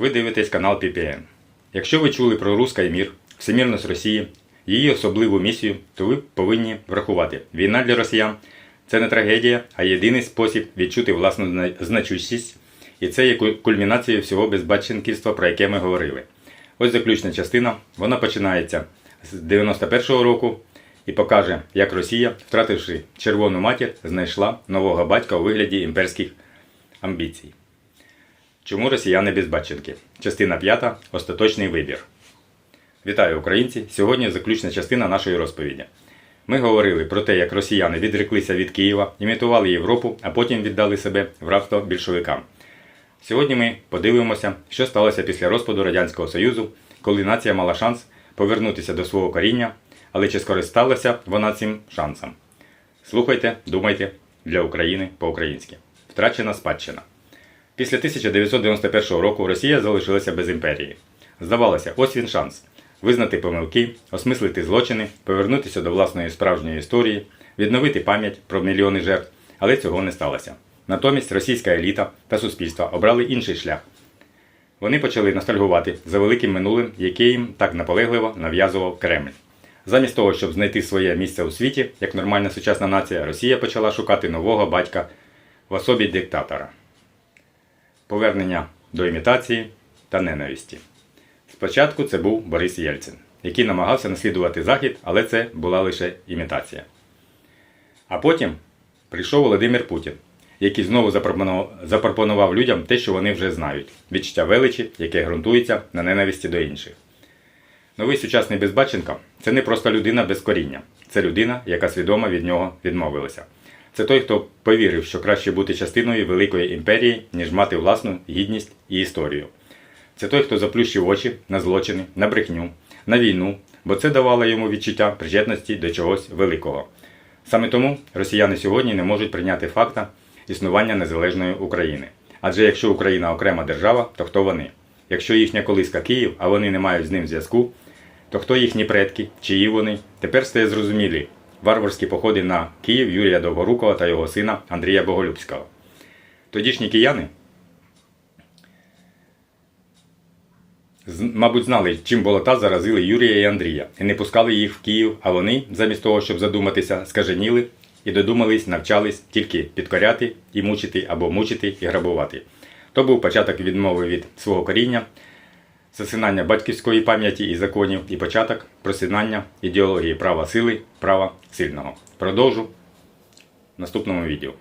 Ви дивитесь канал PPN. Якщо ви чули про Руський мір, всемірність Росії, її особливу місію, то ви повинні врахувати. Війна для росіян це не трагедія, а єдиний спосіб відчути власну зна- значущість. І це є кульмінацією всього безбатченківства, про яке ми говорили. Ось заключна частина. Вона починається з 91-го року і покаже, як Росія, втративши червону матір, знайшла нового батька у вигляді імперських амбіцій. Чому росіяни безбатченки? Частина 5. Остаточний вибір. Вітаю українці! Сьогодні заключна частина нашої розповіді. Ми говорили про те, як росіяни відреклися від Києва, імітували Європу, а потім віддали себе в рабство більшовикам. Сьогодні ми подивимося, що сталося після розпаду Радянського Союзу, коли нація мала шанс повернутися до свого коріння, але чи скористалася вона цим шансом? Слухайте, думайте для України по-українськи. Втрачена спадщина. Після 1991 року Росія залишилася без імперії. Здавалося, ось він шанс визнати помилки, осмислити злочини, повернутися до власної справжньої історії, відновити пам'ять про мільйони жертв, але цього не сталося. Натомість російська еліта та суспільство обрали інший шлях. Вони почали ностальгувати за великим минулим, яке їм так наполегливо нав'язував Кремль. Замість того, щоб знайти своє місце у світі, як нормальна сучасна нація, Росія почала шукати нового батька в особі диктатора повернення до імітації та ненависті. Спочатку це був Борис Єльцин, який намагався наслідувати Захід, але це була лише імітація. А потім прийшов Володимир Путін, який знову запропонував, людям те, що вони вже знають відчуття величі, яке ґрунтується на ненависті до інших. Новий сучасний Безбаченко це не просто людина без коріння, це людина, яка свідомо від нього відмовилася. Це той, хто повірив, що краще бути частиною великої імперії, ніж мати власну гідність і історію. Це той, хто заплющив очі на злочини, на брехню, на війну, бо це давало йому відчуття причетності до чогось великого. Саме тому росіяни сьогодні не можуть прийняти факта існування незалежної України. Адже якщо Україна окрема держава, то хто вони? Якщо їхня колиска Київ, а вони не мають з ним зв'язку, то хто їхні предки, чиї вони, тепер стає зрозумілі варварські походи на Київ Юрія Довгорукова та його сина Андрія Боголюбського. Тодішні кияни, мабуть, знали, чим болота заразили Юрія і Андрія, і не пускали їх в Київ, а вони, замість того, щоб задуматися, скаженіли і додумались, навчались тільки підкоряти і мучити або мучити і грабувати. То був початок відмови від свого коріння, засинання батьківської пам'яті і законів і початок просинання ідеології права сили, права сильного. Продовжу в наступному відео.